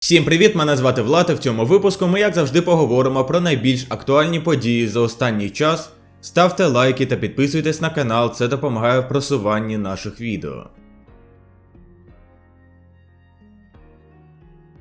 Всім привіт! Мене звати Влад. і В цьому випуску ми, як завжди, поговоримо про найбільш актуальні події за останній час. Ставте лайки та підписуйтесь на канал, це допомагає в просуванні наших відео.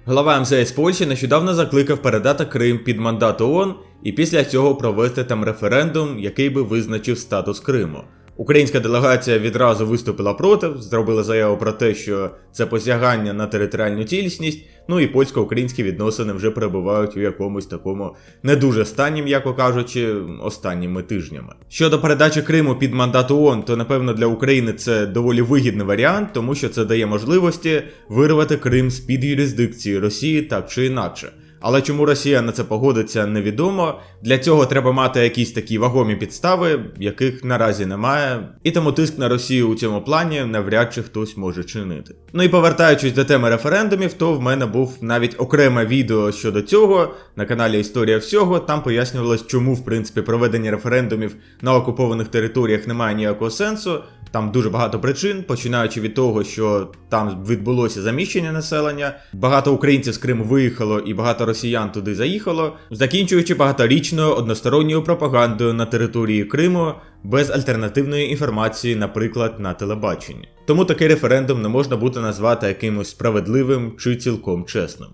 Глава МЗС Польщі нещодавно закликав передати Крим під мандат ООН і після цього провести там референдум, який би визначив статус Криму. Українська делегація відразу виступила проти, зробила заяву про те, що це посягання на територіальну цілісність. Ну і польсько-українські відносини вже перебувають у якомусь такому не дуже стані, м'яко кажучи, останніми тижнями. Щодо передачі Криму під мандат ООН, то напевно для України це доволі вигідний варіант, тому що це дає можливості вирвати Крим з під юрисдикції Росії так чи інакше. Але чому Росія на це погодиться, невідомо. Для цього треба мати якісь такі вагомі підстави, яких наразі немає. І тому тиск на Росію у цьому плані навряд чи хтось може чинити. Ну і повертаючись до теми референдумів, то в мене був навіть окреме відео щодо цього на каналі Історія всього. Там пояснювалось, чому в принципі проведення референдумів на окупованих територіях немає ніякого сенсу. Там дуже багато причин, починаючи від того, що там відбулося заміщення населення, багато українців з Криму виїхало і багато росіян туди заїхало, закінчуючи багаторічною односторонньою пропагандою на території Криму без альтернативної інформації, наприклад, на телебаченні. Тому такий референдум не можна буде назвати якимось справедливим чи цілком чесним.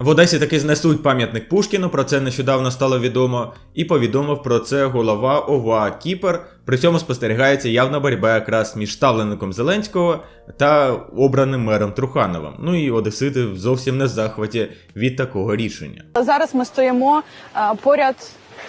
В Одесі таки знесуть пам'ятник Пушкіну, про це нещодавно стало відомо, і повідомив про це голова ОВА Кіпер. При цьому спостерігається явна боротьба якраз між ставленником Зеленського та обраним мером Трухановим. Ну і Одесити зовсім не в захваті від такого рішення. Зараз ми стоїмо е, поряд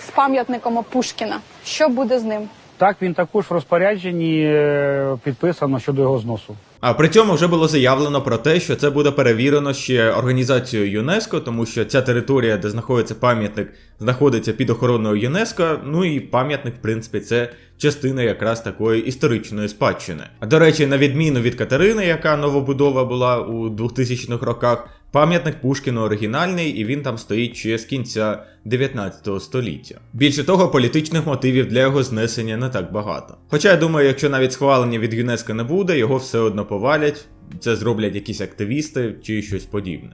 з пам'ятником Пушкіна. Що буде з ним? Так, він також в розпорядженні е, підписано щодо його зносу. А при цьому вже було заявлено про те, що це буде перевірено ще організацією ЮНЕСКО, тому що ця територія, де знаходиться пам'ятник, знаходиться під охороною ЮНЕСКО. Ну і пам'ятник, в принципі, це частина якраз такої історичної спадщини. А до речі, на відміну від Катерини, яка новобудова була у 2000-х роках, пам'ятник Пушкіну оригінальний, і він там стоїть ще з кінця 19 століття. Більше того, політичних мотивів для його знесення не так багато. Хоча я думаю, якщо навіть схвалення від ЮНЕСКО не буде, його все одно повалять, це зроблять якісь активісти чи щось подібне.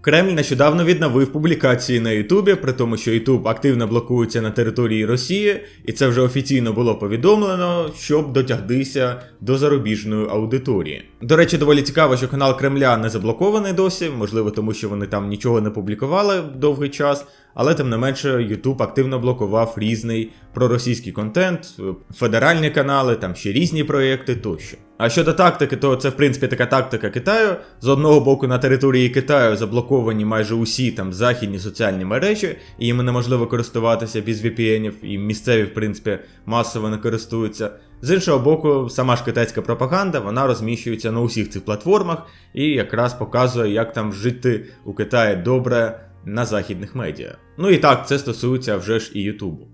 Кремль нещодавно відновив публікації на Ютубі, при тому, що Ютуб активно блокується на території Росії, і це вже офіційно було повідомлено, щоб дотягтися до зарубіжної аудиторії. До речі, доволі цікаво, що канал Кремля не заблокований досі, можливо, тому що вони там нічого не публікували довгий час. Але тим не менше, YouTube активно блокував різний проросійський контент, федеральні канали, там ще різні проєкти тощо. А щодо тактики, то це в принципі така тактика Китаю. З одного боку, на території Китаю заблоковані майже усі там західні соціальні мережі, і їм неможливо користуватися без VPN, і місцеві, в принципі, масово не користуються. З іншого боку, сама ж китайська пропаганда вона розміщується на усіх цих платформах і якраз показує, як там жити у Китаї добре на західних медіа. Ну і так, це стосується вже ж і Ютубу.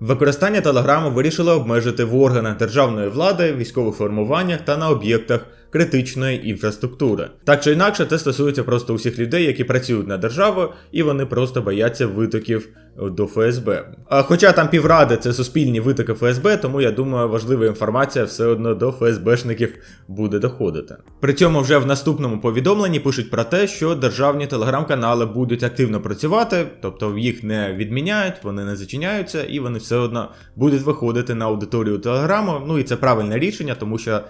Використання телеграму вирішили обмежити в органах державної влади, військових формуваннях та на об'єктах критичної інфраструктури. Так чи інакше, це стосується просто усіх людей, які працюють на державу, і вони просто бояться витоків до ФСБ. А хоча там півради це суспільні витоки ФСБ, тому я думаю, важлива інформація все одно до ФСБшників буде доходити. При цьому вже в наступному повідомленні пишуть про те, що державні телеграм-канали будуть активно працювати, тобто їх не відміняють, вони не зачиняються, і вони все одно будуть виходити на аудиторію телеграму. Ну і це правильне рішення, тому що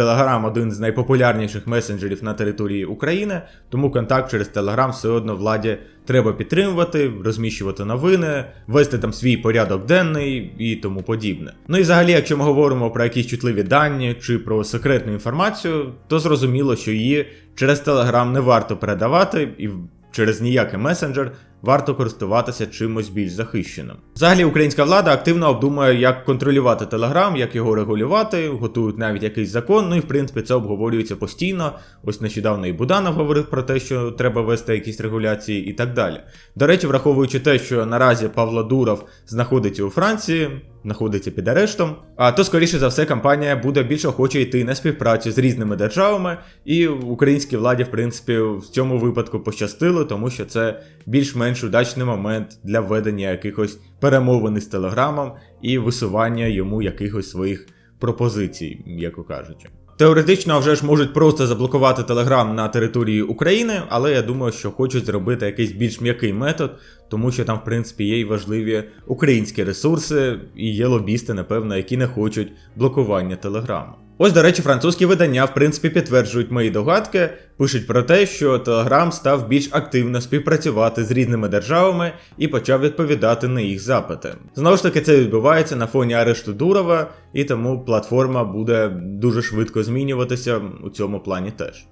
Телеграм один з найпопулярніших месенджерів на території України, тому контакт через Телеграм все одно владі треба підтримувати, розміщувати новини, вести там свій порядок денний і тому подібне. Ну і взагалі, якщо ми говоримо про якісь чутливі дані чи про секретну інформацію, то зрозуміло, що її через Телеграм не варто передавати і через ніякий месенджер варто користуватися чимось більш захищеним. Взагалі, українська влада активно обдумує, як контролювати Телеграм, як його регулювати, готують навіть якийсь закон. Ну і в принципі це обговорюється постійно. Ось нещодавно і Буданов говорив про те, що треба вести якісь регуляції і так далі. До речі, враховуючи те, що наразі Павло Дуров знаходиться у Франції. Знаходиться під арештом, а то, скоріше за все, компанія буде більш охоче йти на співпрацю з різними державами, і українській владі, в принципі, в цьому випадку пощастило, тому що це більш-менш удачний момент для введення якихось перемовини з Телеграмом і висування йому якихось своїх пропозицій, м'яко кажучи. Теоретично вже ж можуть просто заблокувати Телеграм на території України, але я думаю, що хочуть зробити якийсь більш м'який метод, тому що там, в принципі, є й важливі українські ресурси, і є лобісти, напевно, які не хочуть блокування Телеграму. Ось, до речі, французькі видання, в принципі, підтверджують мої догадки, пишуть про те, що Telegram став більш активно співпрацювати з різними державами і почав відповідати на їх запити. Знову ж таки, це відбувається на фоні арешту Дурова, і тому платформа буде дуже швидко змінюватися у цьому плані теж.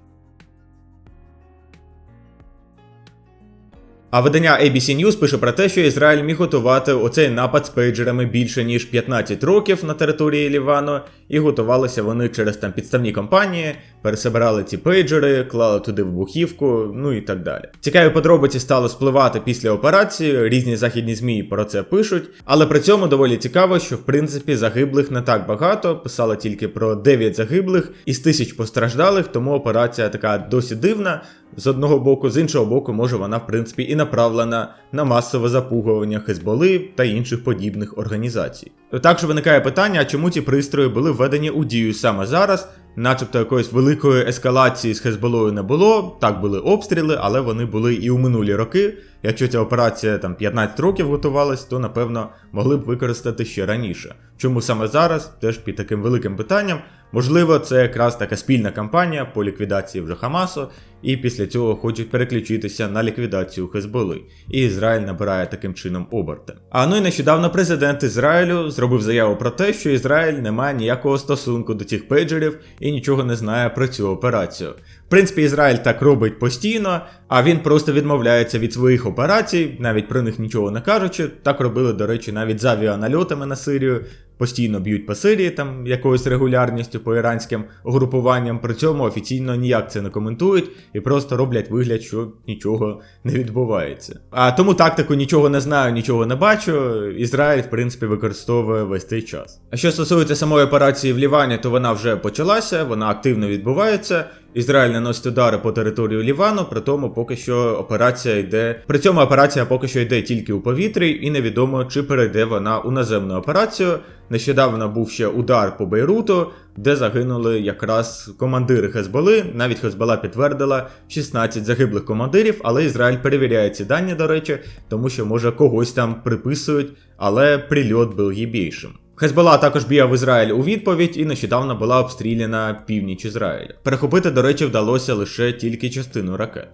А видання ABC News пише про те, що Ізраїль міг готувати оцей напад з пейджерами більше ніж 15 років на території Лівану, і готувалися вони через там підставні компанії, пересобирали ці пейджери, клали туди вибухівку, ну і так далі. Цікаві подробиці стали спливати після операції, різні західні змі про це пишуть, але при цьому доволі цікаво, що в принципі загиблих не так багато, писали тільки про 9 загиблих із тисяч постраждалих, тому операція така досі дивна. З одного боку, з іншого боку, може вона в принципі і направлена на масове запугування Хезболи та інших подібних організацій. Також виникає питання, чому ці пристрої були введені у дію саме зараз, начебто якоїсь великої ескалації з Хезболою не було, так були обстріли, але вони були і у минулі роки. Якщо ця операція там 15 років готувалась, то напевно могли б використати ще раніше. Чому саме зараз, теж під таким великим питанням. Можливо, це якраз така спільна кампанія по ліквідації вже Хамасу, і після цього хочуть переключитися на ліквідацію Хезболи. І Ізраїль набирає таким чином оберти. А ну і нещодавно президент Ізраїлю зробив заяву про те, що Ізраїль не має ніякого стосунку до цих пейджерів і нічого не знає про цю операцію. В принципі, Ізраїль так робить постійно, а він просто відмовляється від своїх операцій, навіть про них нічого не кажучи. Так робили, до речі, навіть з авіанальотами на Сирію. Постійно б'ють по Сирії там якоюсь регулярністю по іранським угрупуванням, при цьому офіційно ніяк це не коментують і просто роблять вигляд, що нічого не відбувається. А тому тактику нічого не знаю, нічого не бачу. Ізраїль, в принципі, використовує весь цей час. А що стосується самої операції в Лівані, то вона вже почалася, вона активно відбувається. Ізраїль наносить удари по територію Лівану, при тому поки що операція йде. При цьому операція поки що йде тільки у повітрі, і невідомо, чи перейде вона у наземну операцію. Нещодавно був ще удар по Бейруту, де загинули якраз командири Хезболи. Навіть Хезбола підтвердила 16 загиблих командирів, але Ізраїль перевіряє ці дані, до речі, тому що може когось там приписують, але прильот був більшим. Хезбола також б'є в Ізраїль у відповідь і нещодавно була обстріляна північ Ізраїля. Перехопити, до речі, вдалося лише тільки частину ракет.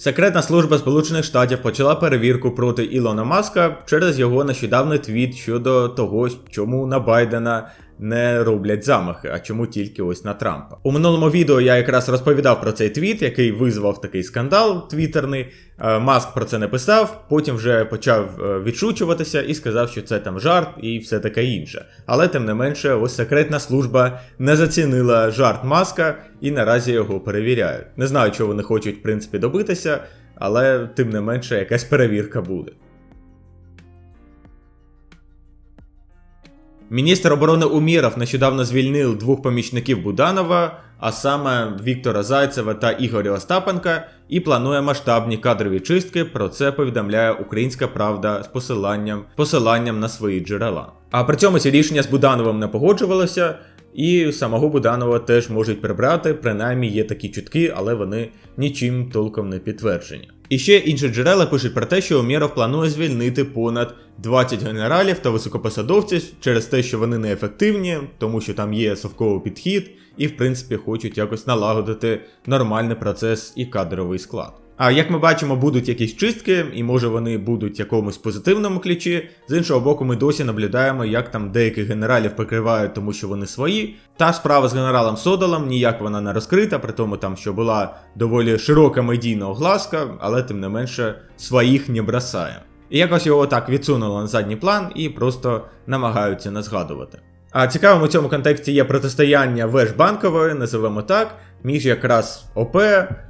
Секретна служба Сполучених Штатів почала перевірку проти Ілона Маска через його нещодавний твіт щодо того, чому на Байдена не роблять замахи, а чому тільки ось на Трампа. У минулому відео я якраз розповідав про цей твіт, який визвав такий скандал твіттерний. Е, Маск про це не писав, потім вже почав е, відшучуватися і сказав, що це там жарт і все таке інше. Але тим не менше, ось секретна служба не зацінила жарт Маска і наразі його перевіряють. Не знаю, чого вони хочуть, в принципі, добитися, але тим не менше якась перевірка буде. Міністр оборони Уміров нещодавно звільнив двох помічників Буданова, а саме Віктора Зайцева та Ігоря Остапенка, і планує масштабні кадрові чистки. Про це повідомляє Українська Правда з посиланням, посиланням на свої джерела. А при цьому ці рішення з Будановим не погоджувалося. І самого Буданова теж можуть прибрати, принаймні є такі чутки, але вони нічим толком не підтверджені. І ще інші джерела пишуть про те, що Умєров планує звільнити понад 20 генералів та високопосадовців через те, що вони неефективні, тому що там є совковий підхід, і в принципі хочуть якось налагодити нормальний процес і кадровий склад. А як ми бачимо, будуть якісь чистки, і може вони будуть в якомусь позитивному ключі. З іншого боку, ми досі наблюдаємо, як там деяких генералів покривають, тому що вони свої. Та справа з генералом Содолом ніяк вона не розкрита, при тому там, що була доволі широка медійна огласка, але тим не менше своїх не бросає. І якось його так відсунуло на задній план і просто намагаються не згадувати. А цікавим у цьому контексті є протистояння Вешбанкової, називаємо так, між якраз ОП,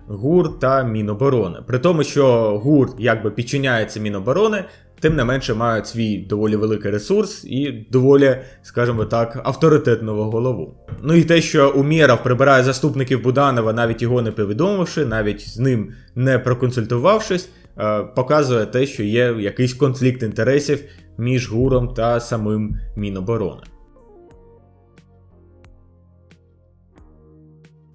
ГУР та Міноборони. При тому, що ГУР якби підчиняється Міноборони, тим не менше мають свій доволі великий ресурс і доволі, скажімо так, авторитетного голову. Ну і те, що Умєров прибирає заступників Буданова, навіть його не повідомивши, навіть з ним не проконсультувавшись, е, показує те, що є якийсь конфлікт інтересів між ГУРом та самим Міноборони.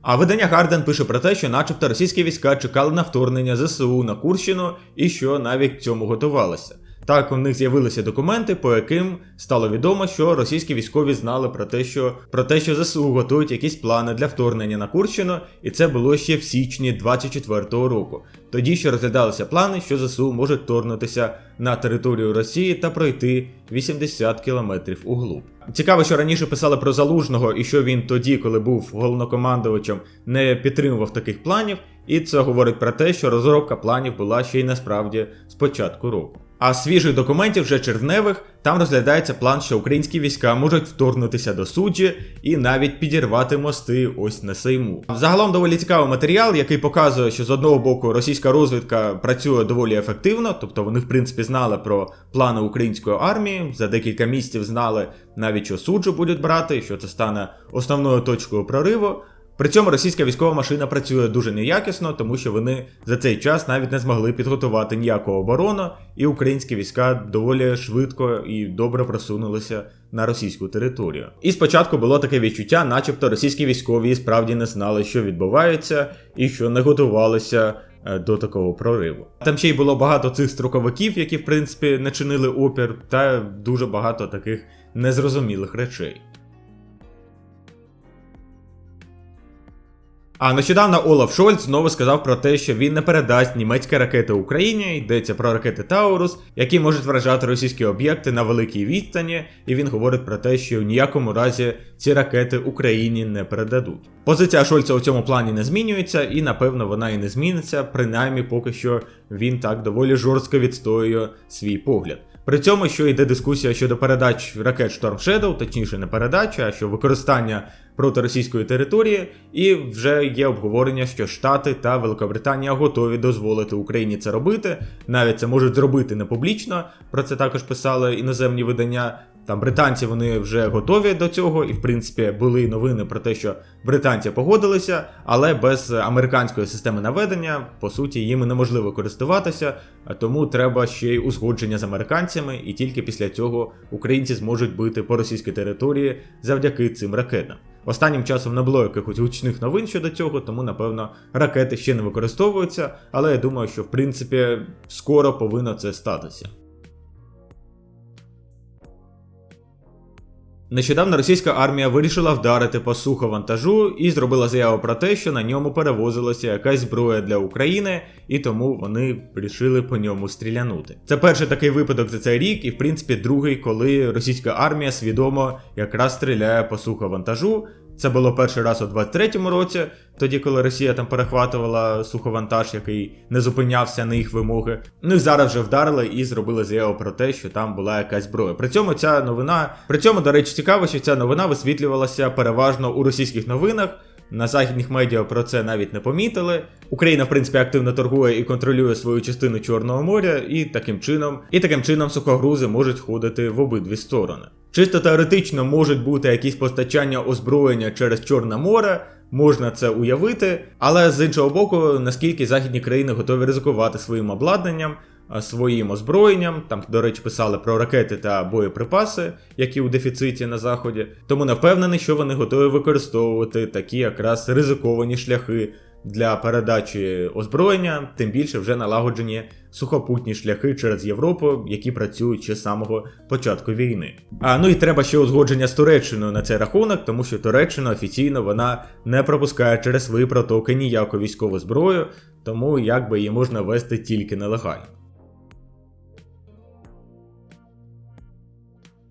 А видання Гарден пише про те, що начебто російські війська чекали на вторгнення ЗСУ на Курщину і що навіть цьому готувалися. Так, у них з'явилися документи, по яким стало відомо, що російські військові знали про те, що про те, що ЗСУ готують якісь плани для вторгнення на Курщину, і це було ще в січні 24-го року. Тоді ще розглядалися плани, що ЗСУ можуть вторгнутися на територію Росії та пройти 80 кілометрів углуб. Цікаво, що раніше писали про залужного і що він тоді, коли був головнокомандувачем, не підтримував таких планів, і це говорить про те, що розробка планів була ще й насправді з початку року. А свіжих документів, вже червневих, там розглядається план, що українські війська можуть вторгнутися до суджі і навіть підірвати мости ось на Сейму. Загалом доволі цікавий матеріал, який показує, що з одного боку російська розвідка працює доволі ефективно, тобто вони в принципі знали про плани української армії, за декілька місяців знали навіть, що суджу будуть брати, що це стане основною точкою прориву. При цьому російська військова машина працює дуже неякісно, тому що вони за цей час навіть не змогли підготувати ніяку оборону, і українські війська доволі швидко і добре просунулися на російську територію. І спочатку було таке відчуття, начебто російські військові справді не знали, що відбувається, і що не готувалися е, до такого прориву. Там ще й було багато цих строковиків, які в принципі не чинили опір, та дуже багато таких незрозумілих речей. А нещодавно Олаф Шольц знову сказав про те, що він не передасть німецькі ракети Україні. Йдеться про ракети Таурус, які можуть вражати російські об'єкти на великій відстані, і він говорить про те, що в ніякому разі ці ракети Україні не передадуть. Позиція Шольца у цьому плані не змінюється, і напевно вона і не зміниться, принаймні поки що він так доволі жорстко відстоює свій погляд. При цьому, що йде дискусія щодо передач ракет Storm Shadow, точніше не передача, а що використання проти російської території, і вже є обговорення, що Штати та Великобританія готові дозволити Україні це робити. Навіть це можуть зробити не публічно. Про це також писали іноземні видання. Там британці вони вже готові до цього, і в принципі були новини про те, що британці погодилися, але без американської системи наведення, по суті, їм неможливо користуватися, тому треба ще й узгодження з американцями, і тільки після цього українці зможуть бити по російській території завдяки цим ракетам. Останнім часом не було якихось гучних новин щодо цього, тому напевно ракети ще не використовуються, але я думаю, що в принципі скоро повинно це статися. Нещодавно російська армія вирішила вдарити по суховантажу і зробила заяву про те, що на ньому перевозилася якась зброя для України, і тому вони вирішили по ньому стрілянути. Це перший такий випадок за цей рік, і в принципі другий, коли російська армія свідомо якраз стріляє по суховантажу. Це було перший раз у 23-му році, тоді коли Росія там перехватувала суховантаж, який не зупинявся на їх вимоги. Ну і зараз вже вдарили і зробили заяву про те, що там була якась зброя. При цьому ця новина, при цьому, до речі, цікаво, що ця новина висвітлювалася переважно у російських новинах. На західних медіа про це навіть не помітили. Україна, в принципі, активно торгує і контролює свою частину Чорного моря, і таким чином, і таким чином сухогрузи можуть ходити в обидві сторони. Чисто теоретично можуть бути якісь постачання озброєння через Чорне море, можна це уявити, але з іншого боку, наскільки західні країни готові ризикувати своїм обладнанням, своїм озброєнням, там, до речі, писали про ракети та боєприпаси, які у дефіциті на заході, тому не впевнений, що вони готові використовувати такі якраз ризиковані шляхи для передачі озброєння, тим більше вже налагоджені сухопутні шляхи через Європу, які працюють ще з самого початку війни. А ну і треба ще узгодження з Туреччиною на цей рахунок, тому що Туреччина офіційно вона не пропускає через свої протоки ніяку військову зброю, тому якби її можна вести тільки нелегально.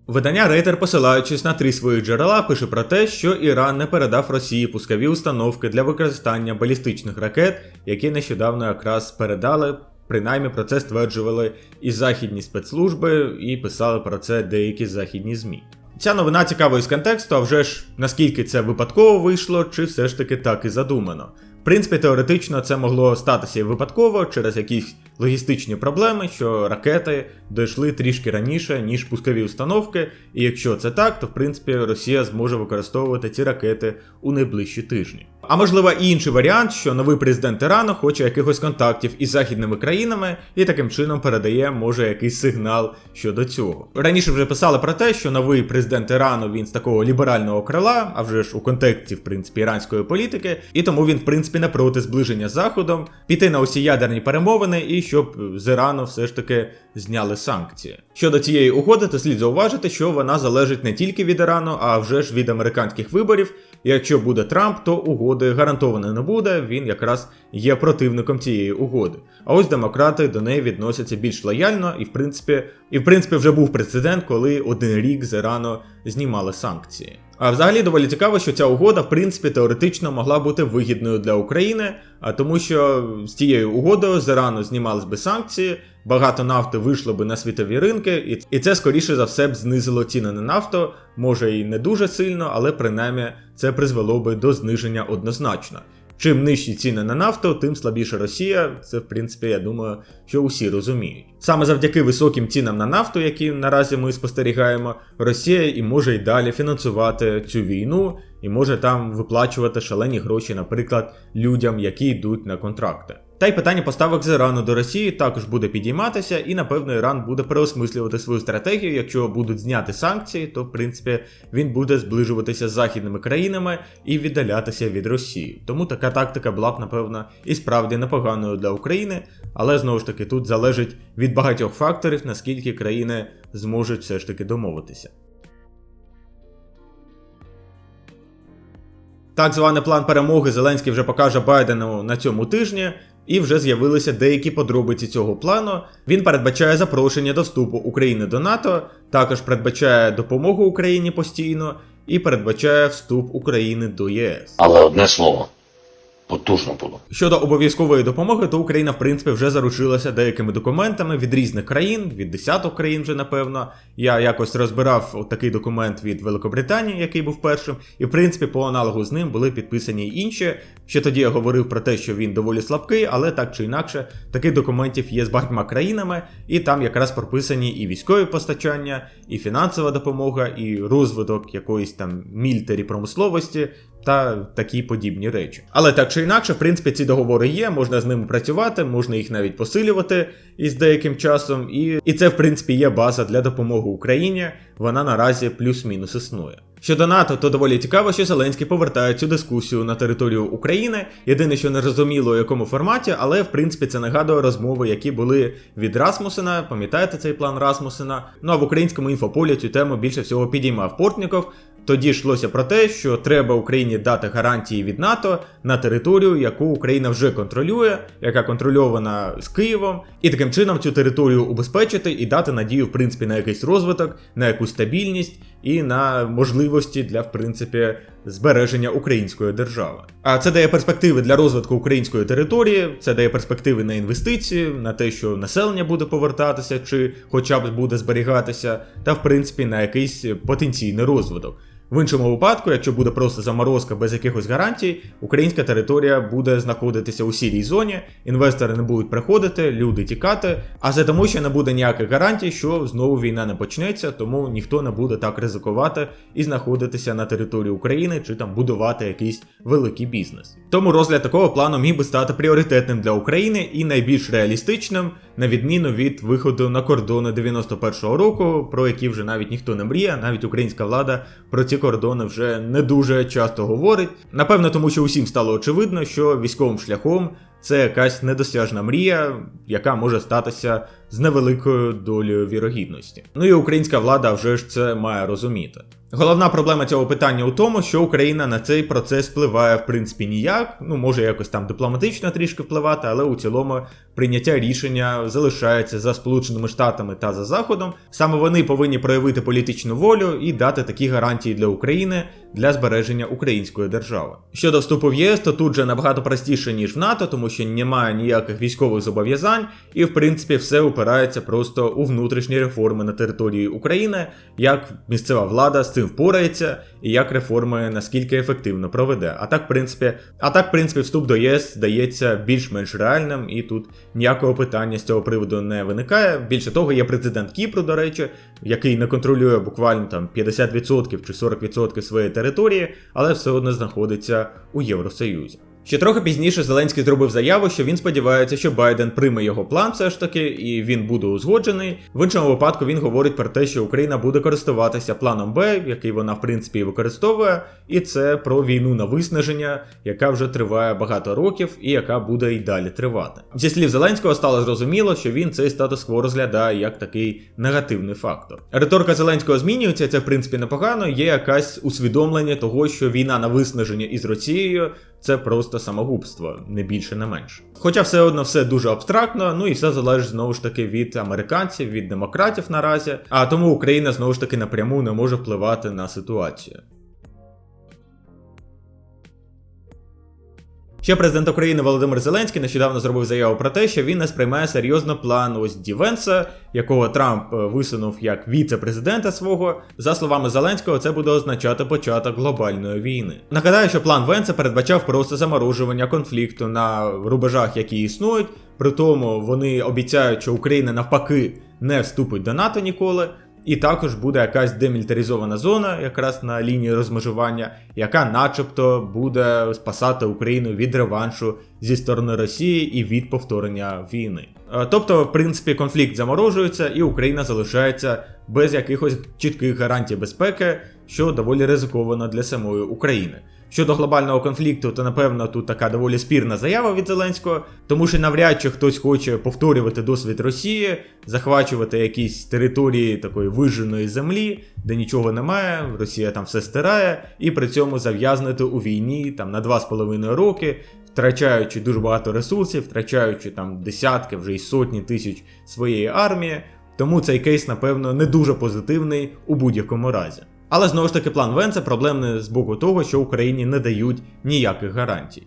Видання Рейтер, посилаючись на три свої джерела, пише про те, що Іран не передав Росії пускові установки для використання балістичних ракет, які нещодавно якраз передали. Принаймні про це стверджували і західні спецслужби, і писали про це деякі західні ЗМІ. Ця новина цікава із контексту, а вже ж наскільки це випадково вийшло, чи все ж таки так і задумано. Принципі, теоретично це могло статися і випадково через якісь логістичні проблеми, що ракети дійшли трішки раніше, ніж пускові установки, і якщо це так, то в принципі Росія зможе використовувати ці ракети у найближчі тижні. А можливо, і інший варіант, що новий президент Ірану хоче якихось контактів із західними країнами і таким чином передає, може, якийсь сигнал щодо цього. Раніше вже писали про те, що новий президент Ірану він з такого ліберального крила, а вже ж у контексті, в принципі, іранської політики, і тому він, в принципі, не проти зближення з Заходом, піти на усі ядерні перемовини і щоб з Ірану все ж таки зняли санкції. Щодо цієї угоди, то слід зауважити, що вона залежить не тільки від Ірану, а вже ж від американських виборів. Якщо буде Трамп, то угоди гарантовано не буде. Він якраз є противником цієї угоди. А ось демократи до неї відносяться більш лояльно, і в принципі, і в принципі вже був прецедент, коли один рік з Ірану знімали санкції. А взагалі доволі цікаво, що ця угода, в принципі, теоретично могла бути вигідною для України, а тому що з цією угодою з Ірану знімались би санкції, багато нафти вийшло би на світові ринки, і, це скоріше за все б знизило ціни на нафту, може і не дуже сильно, але принаймні це призвело би до зниження однозначно. Чим нижчі ціни на нафту, тим слабіша Росія. Це, в принципі, я думаю, що усі розуміють. Саме завдяки високим цінам на нафту, які наразі ми спостерігаємо, Росія і може й далі фінансувати цю війну, і може там виплачувати шалені гроші, наприклад, людям, які йдуть на контракти. Та й питання поставок з Ірану до Росії також буде підійматися, і напевно Іран буде переосмислювати свою стратегію. Якщо будуть зняти санкції, то в принципі він буде зближуватися з західними країнами і віддалятися від Росії. Тому така тактика була б, напевно, і справді непоганою для України, але знову ж таки тут залежить від багатьох факторів, наскільки країни зможуть все ж таки домовитися. Так званий план перемоги Зеленський вже покаже Байдену на цьому тижні, і вже з'явилися деякі подробиці цього плану. Він передбачає запрошення до вступу України до НАТО, також передбачає допомогу Україні постійно і передбачає вступ України до ЄС. Але одне слово потужно було. Щодо обов'язкової допомоги, то Україна, в принципі, вже заручилася деякими документами від різних країн, від десяток країн вже напевно. Я якось розбирав такий документ від Великобританії, який був першим, і в принципі по аналогу з ним були підписані інші. Ще тоді я говорив про те, що він доволі слабкий, але так чи інакше, таких документів є з багатьма країнами, і там якраз прописані і військові постачання, і фінансова допомога, і розвиток якоїсь там мільтері промисловості та такі подібні речі. Але так чи інакше, в принципі, ці договори є, можна з ними працювати, можна їх навіть посилювати із деяким часом, і, і це, в принципі, є база для допомоги Україні. Вона наразі плюс-мінус існує. Щодо НАТО, то доволі цікаво, що Зеленський повертає цю дискусію на територію України. Єдине, що не зрозуміло, у якому форматі, але в принципі це нагадує розмови, які були від Расмусена. Пам'ятаєте цей план Расмусена? Ну а в українському інфополі цю тему більше всього підіймав Портніков. Тоді йшлося про те, що треба Україні дати гарантії від НАТО на територію, яку Україна вже контролює, яка контрольована з Києвом, і таким чином цю територію убезпечити і дати надію, в принципі, на якийсь розвиток, на якусь стабільність і на можливості для, в принципі, збереження української держави. А це дає перспективи для розвитку української території, це дає перспективи на інвестиції, на те, що населення буде повертатися, чи хоча б буде зберігатися, та в принципі на якийсь потенційний розвиток. В іншому випадку, якщо буде просто заморозка без якихось гарантій, українська територія буде знаходитися у сірій зоні, інвестори не будуть приходити, люди тікати, а це тому, що не буде ніяких гарантій, що знову війна не почнеться, тому ніхто не буде так ризикувати і знаходитися на території України чи там будувати якийсь великий бізнес. Тому розгляд такого плану міг би стати пріоритетним для України і найбільш реалістичним, на відміну від виходу на кордони 91-го року, про які вже навіть ніхто не мріє, навіть українська влада про ці кордони вже не дуже часто говорить. Напевно, тому що усім стало очевидно, що військовим шляхом це якась недосяжна мрія, яка може статися з невеликою долею вірогідності. Ну і українська влада вже ж це має розуміти. Головна проблема цього питання у тому, що Україна на цей процес впливає в принципі ніяк, ну може якось там дипломатично трішки впливати, але у цілому прийняття рішення залишається за Сполученими Штатами та за Заходом. Саме вони повинні проявити політичну волю і дати такі гарантії для України для збереження української держави. Щодо вступу в ЄС, то тут же набагато простіше ніж в НАТО, тому що немає ніяких військових зобов'язань, і в принципі все упирається просто у внутрішні реформи на території України, як місцева влада з цим впорається, і як реформи наскільки ефективно проведе. А так, в принципі, а так, в принципі, вступ до єС здається більш-менш реальним, і тут ніякого питання з цього приводу не виникає. Більше того, є президент Кіпру, до речі, який не контролює буквально там 50% чи 40% своєї території, але все одно знаходиться у Євросоюзі. Ще трохи пізніше Зеленський зробив заяву, що він сподівається, що Байден прийме його план все ж таки, і він буде узгоджений. В іншому випадку він говорить про те, що Україна буде користуватися планом Б, який вона в принципі використовує, і це про війну на виснаження, яка вже триває багато років і яка буде і далі тривати. Зі слів Зеленського стало зрозуміло, що він цей статус-кво розглядає як такий негативний фактор. Риторика Зеленського змінюється, це в принципі непогано. Є якась усвідомлення того, що війна на виснаження із Росією це просто самогубство, не більше, не менше. Хоча все одно все дуже абстрактно, ну і все залежить знову ж таки від американців, від демократів наразі. А тому Україна знову ж таки напряму не може впливати на ситуацію. Ще президент України Володимир Зеленський нещодавно зробив заяву про те, що він не сприймає серйозно план ось Дівенса, якого Трамп е, висунув як віце-президента свого. За словами Зеленського, це буде означати початок глобальної війни. Нагадаю, що план Венса передбачав просто заморожування конфлікту на рубежах, які існують. При тому вони обіцяють, що Україна навпаки не вступить до НАТО ніколи. І також буде якась демілітаризована зона, якраз на лінії розмежування, яка, начебто, буде спасати Україну від реваншу зі сторони Росії і від повторення війни. Е, Тобто, в принципі, конфлікт заморожується, і Україна залишається без якихось чітких гарантій безпеки, що доволі ризиковано для самої України. Щодо глобального конфлікту, то напевно тут така доволі спірна заява від Зеленського, тому що навряд чи хтось хоче повторювати досвід Росії, захвачувати якісь території такої виженої землі, де нічого немає, Росія там все стирає, і при цьому зав'язнути у війні там на 2,5 роки, втрачаючи дуже багато ресурсів, втрачаючи там десятки, вже й сотні тисяч своєї армії. Тому цей кейс, напевно, не дуже позитивний у будь-якому разі. Але знову ж таки, план Венца проблемний з боку того, що Україні не дають ніяких гарантій.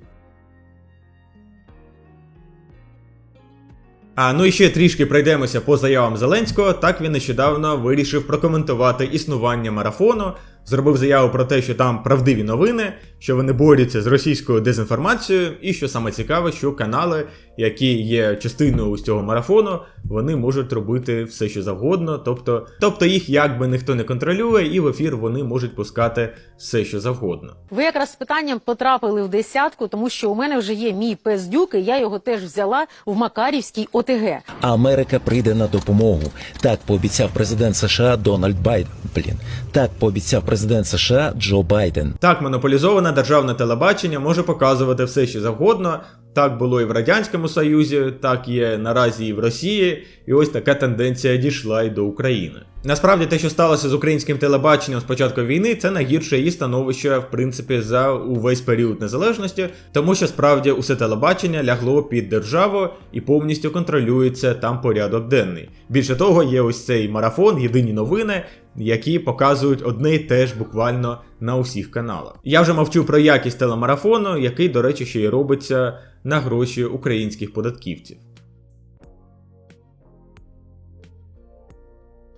А ну і ще трішки пройдемося по заявам Зеленського. Так він нещодавно вирішив прокоментувати існування марафону, зробив заяву про те, що там правдиві новини, що вони борються з російською дезінформацією, і що саме цікаве, що канали, які є частиною ось цього марафону, вони можуть робити все, що завгодно. Тобто, тобто їх якби ніхто не контролює, і в ефір вони можуть пускати все, що завгодно. Ви якраз з питанням потрапили в десятку, тому що у мене вже є мій пес Дюк, і я його теж взяла в Макарівській ОТГ. Америка прийде на допомогу. Так пообіцяв президент США Дональд Байден. Блін, так пообіцяв президент США Джо Байден. Так, монополізоване державне телебачення може показувати все, що завгодно. Так було і в Радянському Союзі, так є наразі і в Росії, і ось така тенденція дійшла і до України. Насправді, те, що сталося з українським телебаченням з початку війни, це найгірше її становище, в принципі, за увесь період незалежності, тому що справді усе телебачення лягло під державу і повністю контролюється там порядок денний. Більше того, є ось цей марафон, єдині новини, які показують одне й те ж буквально на усіх каналах. Я вже мовчу про якість телемарафону, який, до речі, ще й робиться на гроші українських податківців.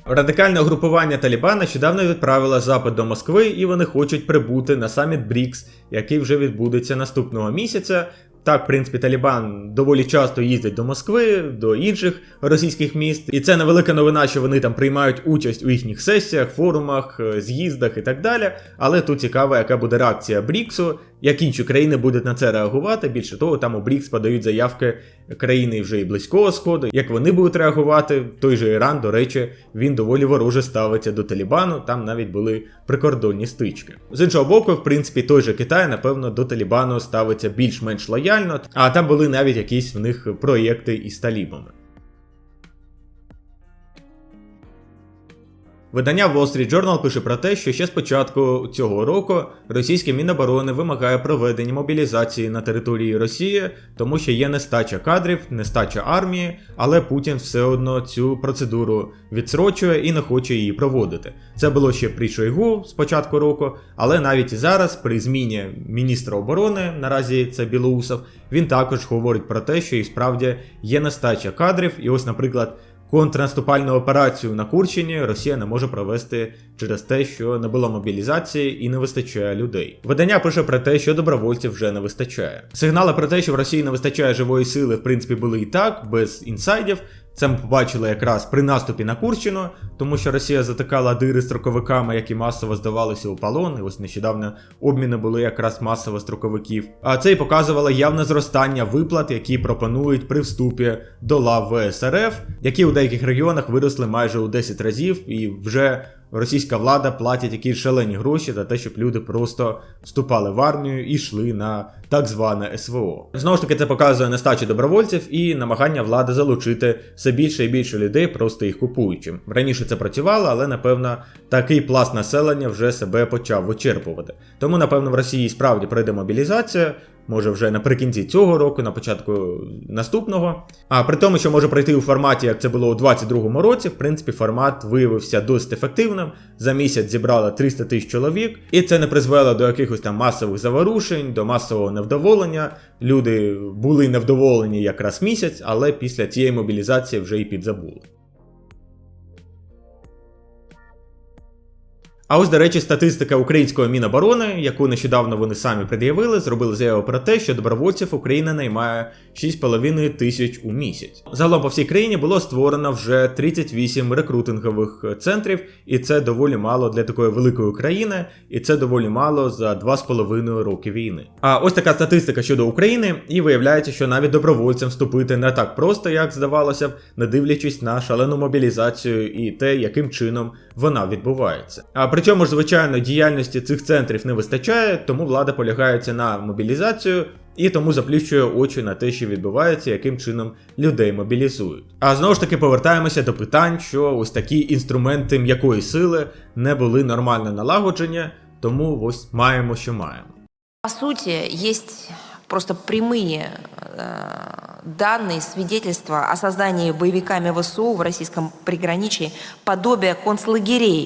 Радикальне угрупування Талібан нещодавно відправило запит до Москви, і вони хочуть прибути на саміт БРІКС, який вже відбудеться наступного місяця. Так, в принципі, Талібан доволі часто їздять до Москви, до інших російських міст, і це невелика новина, що вони там приймають участь у їхніх сесіях, форумах, е, з'їздах і так далі. Але тут цікаво, яка буде реакція Бріксу, як інші країни будуть на це реагувати. Більше того, там у Брікс подають заявки країни вже і близького сходу. Як вони будуть реагувати, той же Іран, до речі, він доволі вороже ставиться до Талібану. Там навіть були прикордонні стички. З іншого боку, в принципі, той же Китай, напевно, до Талібану ставиться більш-менш лояльно, а там були навіть якісь в них проєкти із талібами. Видання Wall Street Journal пише про те, що ще з початку цього року російське Міноборони вимагає проведення мобілізації на території Росії, тому що є нестача кадрів, нестача армії, але Путін все одно цю процедуру відсрочує і не хоче її проводити. Це було ще при Шойгу з початку року, але навіть і зараз, при зміні міністра оборони, наразі це Білоусов, він також говорить про те, що і справді є нестача кадрів, і ось, наприклад. Контрнаступальну операцію на Курчині Росія не може провести через те, що не було мобілізації і не вистачає людей. Видання пише про те, що добровольців вже не вистачає. Сигнали про те, що в Росії не вистачає живої сили, в принципі, були і так, без інсайдів. Це ми побачили якраз при наступі на Курщину, тому що Росія затикала дири строковиками, які масово здавалися у полон. І ось нещодавно обміни були якраз масово строковиків. А це і показувало явне зростання виплат, які пропонують при вступі до лав ВСРФ, які у деяких регіонах виросли майже у 10 разів, і вже російська влада платить якісь шалені гроші за те, щоб люди просто вступали в армію і йшли на так зване СВО. Знову ж таки, це показує нестачу добровольців і намагання влади залучити все більше і більше людей, просто їх купуючи. Раніше це працювало, але напевно такий пласт населення вже себе почав вичерпувати. Тому, напевно, в Росії справді пройде мобілізація. Може вже наприкінці цього року, на початку наступного. А при тому, що може пройти у форматі, як це було у 22-му році, в принципі, формат виявився досить ефективним. За місяць зібрало 300 тисяч чоловік, і це не призвело до якихось там масових заворушень, до масового невдоволення. Люди були невдоволені якраз місяць, але після цієї мобілізації вже і підзабули. А ось, до речі, статистика української міноборони, яку нещодавно вони самі пред'явили, зробили заяву про те, що добровольців Україна наймає 6,5 тисяч у місяць. Загалом по всій країні було створено вже 38 рекрутингових центрів, і це доволі мало для такої великої країни, і це доволі мало за 2,5 роки війни. А ось така статистика щодо України, і виявляється, що навіть добровольцям вступити не так просто, як здавалося б, не дивлячись на шалену мобілізацію і те, яким чином вона відбувається. А причому ж, звичайно, діяльності цих центрів не вистачає, тому влада полягається на мобілізацію. І тому заплющує очі на те, що відбувається, яким чином людей мобілізують. А знову ж таки повертаємося до питань, що ось такі інструменти м'якої сили не були нормально налагоджені, тому ось маємо, що маємо. По сути, есть просто прямые э, данные, свидетельства о создании боевиками ВСУ в российском приграничии подобия концлагерей